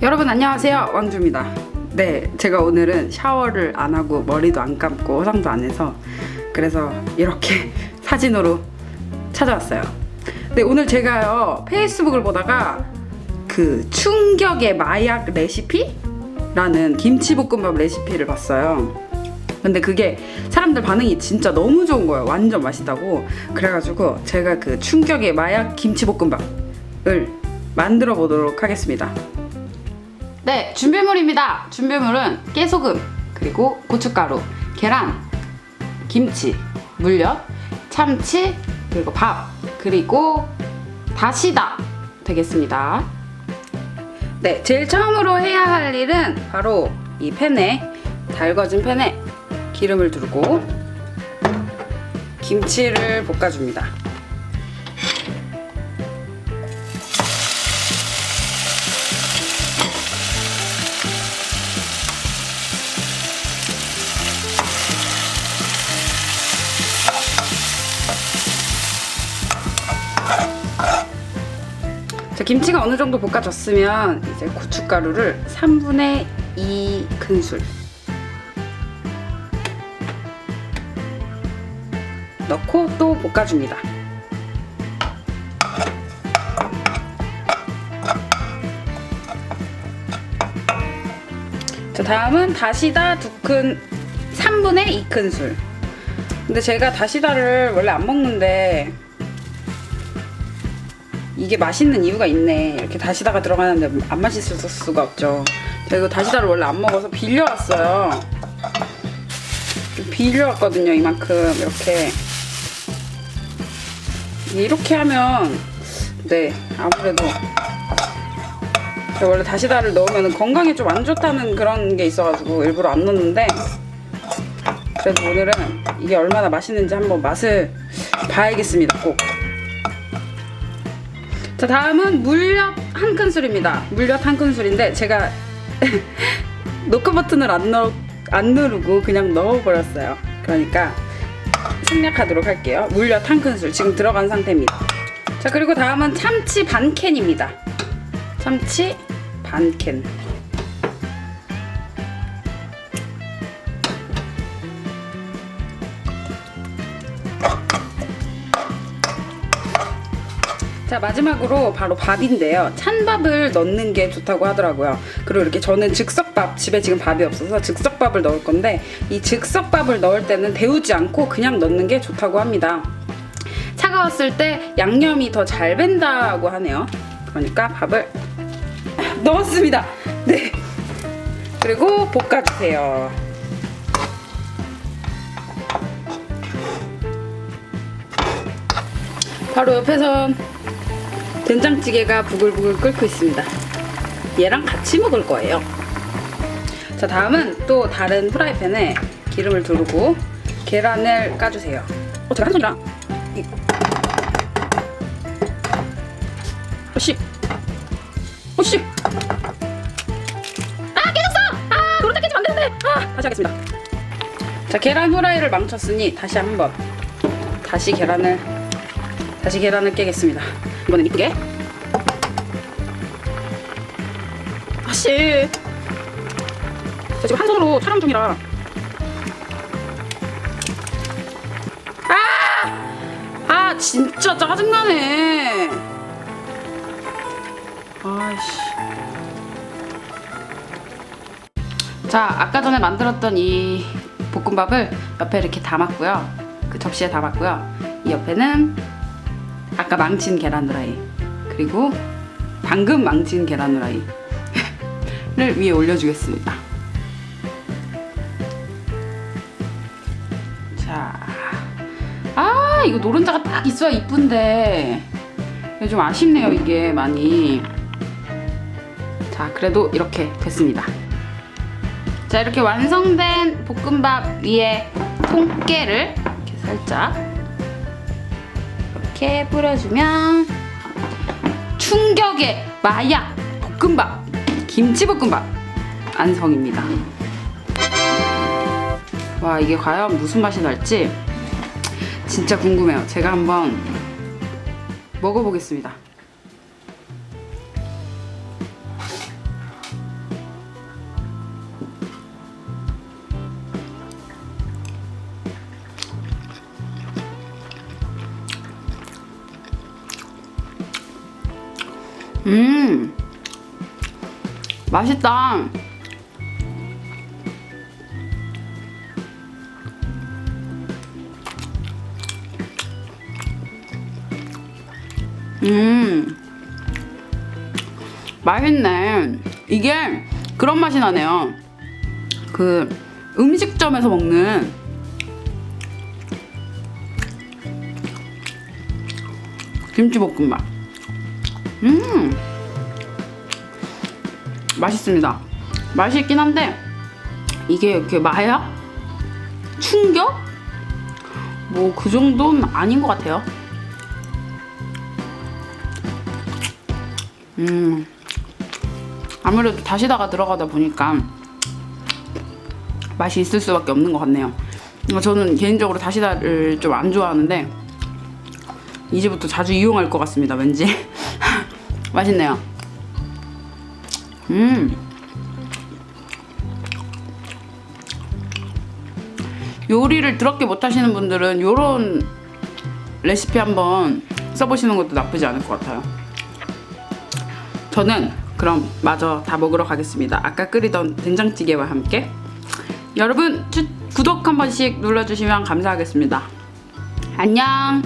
여러분 안녕하세요. 왕주입니다. 네 제가 오늘은 샤워를 안 하고 머리도 안 감고 화장도 안 해서 그래서 이렇게 사진으로 찾아왔어요. 네 오늘 제가요 페이스북을 보다가 그 충격의 마약 레시피 라는 김치볶음밥 레시피를 봤어요. 근데 그게 사람들 반응이 진짜 너무 좋은 거예요. 완전 맛있다고. 그래가지고 제가 그 충격의 마약 김치볶음밥을 만들어 보도록 하겠습니다 네, 준비물입니다. 준비물은 깨소금, 그리고 고춧가루, 계란, 김치, 물엿, 참치, 그리고 밥, 그리고 다시다 되겠습니다. 네, 제일 처음으로 해야 할 일은 바로 이 팬에 달궈진 팬에 기름을 두르고 김치를 볶아줍니다. 자, 김치가 어느 정도 볶아졌으면 이제 고춧가루를 3분의 2 큰술 넣고 또 볶아줍니다. 자, 다음은 다시다 두 큰, 3분의 2 큰술. 근데 제가 다시다를 원래 안 먹는데 이게 맛있는 이유가 있네. 이렇게 다시다가 들어가는데 안 맛있을 수가 없죠. 제가 이거 다시다를 원래 안 먹어서 빌려왔어요. 빌려왔거든요, 이만큼. 이렇게. 이렇게 하면, 네, 아무래도. 원래 다시다를 넣으면 건강에 좀 안 좋다는 그런 게 있어가지고 일부러 안 넣는데, 그래도 오늘은 이게 얼마나 맛있는지 한번 맛을 봐야겠습니다, 꼭. 자 다음은 물엿 한 큰술입니다. 물엿 한 큰술인데 제가 녹화 버튼을 안, 넣, 안 누르고 그냥 넣어버렸어요. 그러니까 생략하도록 할게요. 물엿 한 큰술 지금 들어간 상태입니다. 자 그리고 다음은 참치 반 캔입니다. 참치 반 캔. 자 마지막으로 바로 밥인데요. 찬밥을 넣는 게 좋다고 하더라고요. 그리고 이렇게 저는 즉석밥 집에 지금 밥이 없어서 즉석밥을 넣을 건데 이 즉석밥을 넣을 때는 데우지 않고 그냥 넣는 게 좋다고 합니다. 차가웠을 때 양념이 더 잘 밴다고 하네요. 그러니까 밥을 넣었습니다. 네. 그리고 볶아주세요. 바로 옆에선 된장찌개가 부글부글 끓고 있습니다. 얘랑 같이 먹을 거예요. 자, 다음은 또 다른 프라이팬에 기름을 두르고 계란을 까주세요. 어, 제가 한 손이랑. 이- 어, 씨. 어, 씨. 아, 깨졌어! 아, 노른자 깨지면 안 되는데. 아, 다시 하겠습니다. 자, 계란 후라이를 망쳤으니 다시 한번. 다시 계란을, 다시 계란을 깨겠습니다. 이번엔 이쁘게. 아씨. 저 지금 한 손으로 촬영 중이라. 아! 아, 진짜 짜증나네. 아이씨. 자, 아까 전에 만들었던 이 볶음밥을 옆에 이렇게 담았고요. 그 접시에 담았고요. 이 옆에는 아까 망친 계란 후라이 그리고 방금 망친 계란 후라이를 위에 올려주겠습니다. 자, 아 이거 노른자가 딱 있어야 이쁜데 좀 아쉽네요 이게 많이. 자, 그래도 이렇게 됐습니다. 자, 이렇게 완성된 볶음밥 위에 통깨를 이렇게 살짝 이렇게 뿌려주면 충격의 마약 볶음밥 김치볶음밥 완성입니다. 와 이게 과연 무슨 맛이 날지 진짜 궁금해요. 제가 한번 먹어보겠습니다. 음 맛있다. 음 맛있네. 이게 그런 맛이 나네요. 그 음식점에서 먹는 김치볶음밥. 음 맛있습니다. 맛있긴 한데 이게 이렇게 마약? 충격? 뭐 그 정도는 아닌 것 같아요. 음 아무래도 다시다가 들어가다 보니까 맛이 있을 수밖에 없는 것 같네요. 어, 저는 개인적으로 다시다를 좀 안 좋아하는데 이제부터 자주 이용할 것 같습니다. 왠지 맛있네요. 음. 요리를 더럽게 못하시는 분들은 요런 레시피 한번 써보시는 것도 나쁘지 않을 것 같아요. 저는 그럼 마저 다 먹으러 가겠습니다. 아까 끓이던 된장찌개와 함께 여러분 주- 구독 한 번씩 눌러주시면 감사하겠습니다. 안녕.